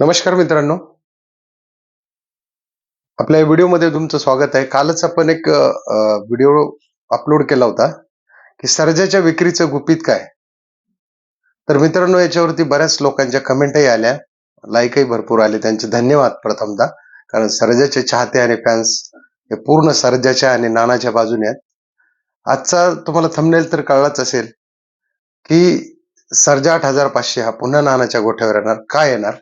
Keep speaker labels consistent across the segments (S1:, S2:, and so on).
S1: नमस्कार मित्रांनो. आपल्या या व्हिडिओमध्ये तुमचं स्वागत आहे. कालच आपण एक व्हिडिओ अपलोड केला होता की सर्जाच्या विक्रीचं गुपित काय? तर मित्रांनो याच्यावरती बऱ्याच लोकांच्या कमेंटही आल्या. लाईकही भरपूर आले. त्यांचे धन्यवाद प्रथमदा. कारण सर्जाचे चाहते आणि फॅन्स हे पूर्ण सर्जाच्या आणि नानाच्या बाजूने आहेत. आजचा तुम्हाला थंबनेल तर कळलाच असेल की सर्जा आठ हजार पाचशे हा पुन्हा नानाच्या गोठ्यावर येणार. काय येणार?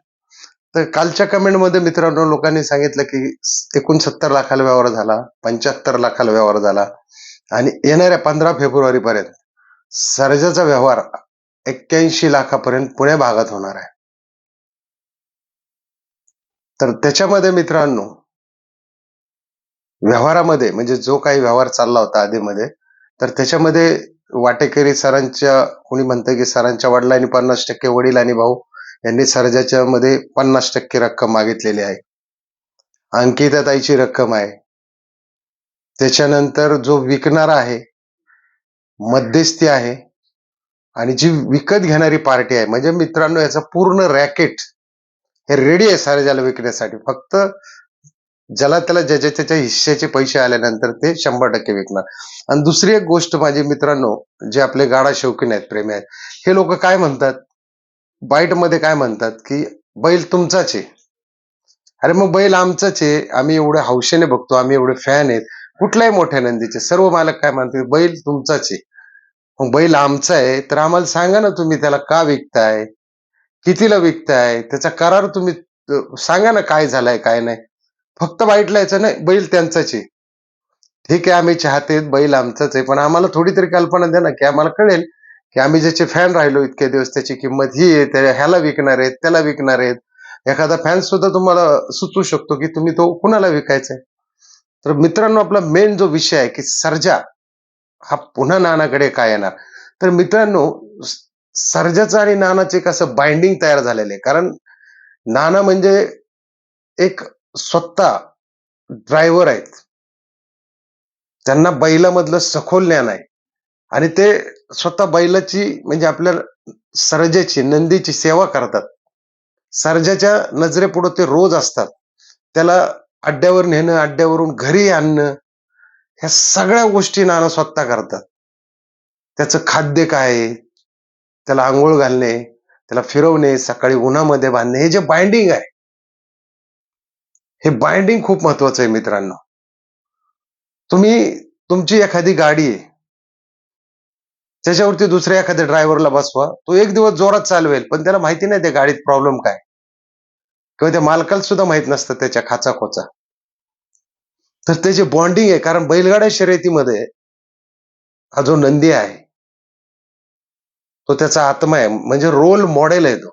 S1: तर कालच्या कमेंटमध्ये मित्रांनो लोकांनी सांगितलं की एकोणसत्तर लाखाला व्यवहार झाला पंच्याहत्तर लाखाला व्यवहार झाला. आणि येणाऱ्या पंधरा फेब्रुवारी पर्यंत सर्जाचा व्यवहार एक्क्याऐंशी लाखापर्यंत पुणे भागात होणार आहे. तर त्याच्यामध्ये मित्रांनो व्यवहारामध्ये म्हणजे जो काही व्यवहार चालला होता आधीमध्ये तर त्याच्यामध्ये वाटेकरी सरांच्या कोणी म्हणतं की सरांच्या वडिलांनी पन्नास टक्के वडील आणि भाऊ यांनी सर्जाच्या मध्ये पन्नास टक्के रक्कम मागितलेली आहे. अंकिता ताईची रक्कम आहे. त्याच्यानंतर जो विकणारा आहे मध्यस्थी आहे आणि जी विकत घेणारी पार्टी आहे म्हणजे मित्रांनो याचा पूर्ण रॅकेट हे रेडी आहे सर्जाला विकण्यासाठी. फक्त ज्याला त्याला ज्याच्या त्याच्या हिश्श्याचे पैसे आल्यानंतर ते शंभर टक्के विकणार. आणि दुसरी एक गोष्ट माझे मित्रांनो जे आपले गाडा शौकीन आहेत प्रेमी आहेत हे लोक काय म्हणतात? बाईटमध्ये काय म्हणतात की बैल तुमचाच आहे. अरे मग बैल आमचाच आहे. आम्ही एवढे हौशेने बघतो. आम्ही एवढे फॅन आहेत. कुठल्याही मोठ्या नंदीचे सर्व मालक काय म्हणतात बैल तुमचाच आहे. मग बैल आमचा आहे. तर आम्हाला सांगा ना तुम्ही त्याला का विकताय? कितीला विकताय? त्याचा करार तुम्ही सांगा ना काय झालाय काय नाही. फक्त बाईटला यायचं नाही. बैल त्यांचाच आहे. ठीक आहे आम्ही चाहते बैल आमचाच आहे. पण आम्हाला थोडी तरी कल्पना द्या ना की आम्हाला कळेल की आम्ही ज्याचे फॅन राहिलो इतके दिवस त्याची किंमत ही आहे त्या ह्याला विकणार आहेत त्याला विकणार आहेत. एखादा फॅन सुद्धा तुम्हाला सुचवू शकतो की तुम्ही तो कुणाला विकायचा आहे तर मित्रांनो आपला मेन जो विषय आहे की सर्जा हा पुन्हा नानाकडे काय येणार? तर मित्रांनो सर्जाचं आणि एक असं बाइंडिंग तयार झालेलं आहे. कारण नाना म्हणजे एक स्वतः ड्रायव्हर आहेत. त्यांना बैलामधलं सखोल ज्ञान आहे. आणि ते स्वतः बैलाची म्हणजे आपल्या सरजेची नंदीची सेवा करतात. सर्जाच्या नजरेपुढं ते रोज असतात. त्याला अड्ड्यावर नेणं अड्ड्यावरून घरी आणणं ह्या सगळ्या गोष्टी नाना स्वतः करतात. त्याचं खाद्य काय? आहे, त्याला आंघोळ घालणे त्याला फिरवणे सकाळी उन्हामध्ये बांधणे हे जे बाइंडिंग आहे. हे बाइंडिंग खूप महत्वाचं आहे मित्रांनो. तुम्ही तुमची एखादी गाडी आहे त्याच्यावरती दुसऱ्या एखाद्या ड्रायव्हरला बसवा. तो एक दिवस जोरात चालवेल पण त्याला माहिती नाही त्या गाडीत प्रॉब्लेम काय. किंवा त्या मालकाला सुद्धा माहीत नसतं त्याच्या खाचा खोचा तर त्याचे बॉन्डिंग आहे कारण बैलगाड्या शर्यतीमध्ये हा जो नंदी आहे तो त्याचा आत्मा आहे. म्हणजे रोल मॉडेल आहे तो.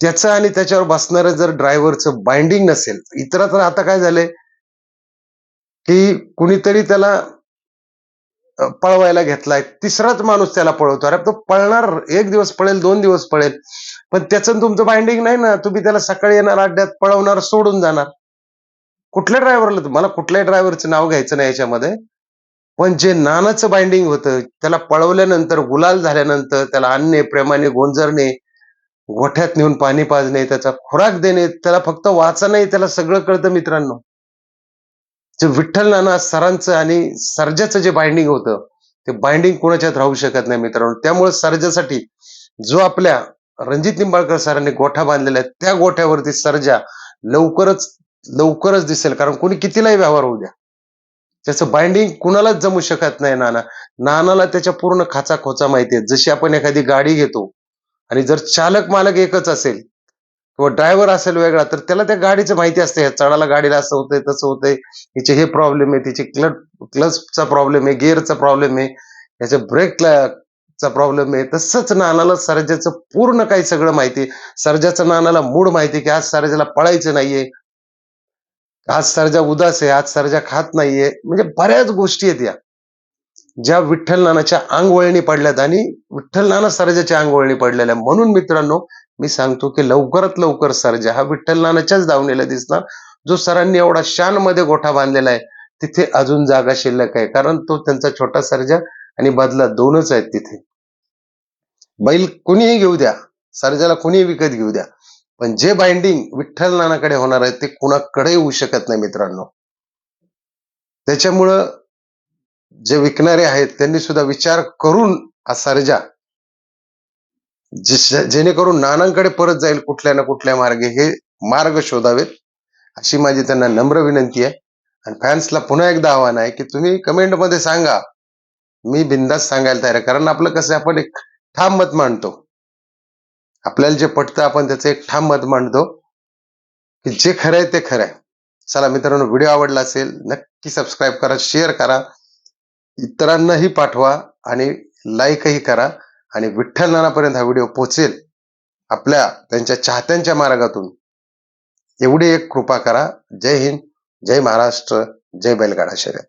S1: त्याचं आणि त्याच्यावर बसणारं जर ड्रायव्हरचं बाइंडिंग नसेल इतर तर आता काय झालंय की कुणीतरी त्याला पळवायला घेतलाय. तिसराच माणूस त्याला पळवतो. अरे तो पळणार एक दिवस पळेल दोन दिवस पळेल. पण त्याचं तुमचं बाइंडिंग नाही ना. तुम्ही त्याला सकाळी येणार अड्ड्यात पळवणार सोडून जाणार. कुठल्या ड्रायव्हरला मला कुठल्याही ड्रायव्हरचं नाव घ्यायचं नाही याच्यामध्ये. पण जे नानाचं बाइंडिंग होतं त्याला पळवल्यानंतर गुलाल झाल्यानंतर त्याला आणणे प्रेमाने गोंजरणे गोठ्यात नेऊन पाणी पाजणे त्याचा खुराक देणे त्याला फक्त वाचा नाही त्याला सगळं कळतं मित्रांनो. जे विठ्ठल नाना सरांचं आणि सर्जाचं जे बाइंडिंग होतं ते बाइंडिंग कोणाच्यात राहू शकत नाही मित्रांनो. त्यामुळे सर्जासाठी जो आपल्या रणजित निंबाळकर सरांनी गोठा बांधलेला आहे त्या गोठ्यावरती सर्जा लवकरच लवकरच दिसेल. कारण कोणी कितीलाही व्यवहार होऊ द्या. त्याचं बाइंडिंग कुणालाच जमू शकत नाही नाना. नानाला त्याच्या पूर्ण खाचा खोचा माहिती आहे. जशी आपण एखादी गाडी घेतो आणि जर चालक मालक एकच असेल किंवा ड्रायव्हर असेल वेगळा तर त्याला त्या गाडीचं माहिती असते ह्या चढाला गाडीला असं होतंय तसं होतंय हिचे हे प्रॉब्लेम आहे तिचे क्लच क्लचचा प्रॉब्लेम आहे गिअरचा प्रॉब्लेम आहे याच्या ब्रेकला चा प्रॉब्लेम आहे तसंच नानाला सर्जाचं पूर्ण काही सगळं माहिती आहे. सर्जाचं नानाला मूड माहिती की आज सर्जाला पळायचं नाहीये. आज सर्जा उदास आहे आज सर्जा खात नाहीये. म्हणजे बऱ्याच गोष्टी आहेत या. ज्या विठ्ठल नानाच्या अंगवळणी पडल्यात आणि विठ्ठल नाना सर्जाच्या अंगवळणी पडलेल्या. म्हणून मित्रांनो मी सांगतो की लवकरात लवकर सर्जा हा विठ्ठल नानाच्याच दावणीला दिसणार जो सरांनी एवढा शानमध्ये गोठा बांधलेला आहे तिथे अजून जागा शिल्लक आहे. कारण तो त्यांचा छोटा सर्जा आणि बदला दोनच आहेत तिथे. बैल कुणीही घेऊ द्या सर्जाला कुणीही विकत घेऊ द्या पण जे बाइंडिंग विठ्ठल नानाकडे होणार आहे ते कुणाकडे होऊ शकत नाही मित्रांनो. त्याच्यामुळं जे विकणारे आहेत त्यांनी सुद्धा विचार करून हा सर्जा जेणेकरून नानांकडे परत जाईल कुठल्या ना कुठल्या मार्गे हे मार्ग शोधावेत अशी माझी त्यांना नम्र विनंती आहे. आणि फॅन्सला पुन्हा एकदा आव्हान आहे की तुम्ही कमेंटमध्ये सांगा. मी बिंदास सांगायला तयार आहे. कारण आपलं कसं आहे, आपण एक ठाम मत मांडतो. आपल्याला जे पटतं आपण त्याचं एक ठाम मत मांडतो की जे खरं आहे ते खरं आहे. चला मित्रांनो व्हिडिओ आवडला असेल नक्की सबस्क्राईब करा शेअर करा. इतरांनाही पाठवा आणि लाईकही करा. आणि विठ्ठल नानापर्यंत हा व्हिडिओ पोहोचेल आपल्या त्यांच्या चाहत्यांच्या मार्गातून. एवढी एक कृपा करा. जय हिंद जय महाराष्ट्र जय बैलगाडा शर्यत.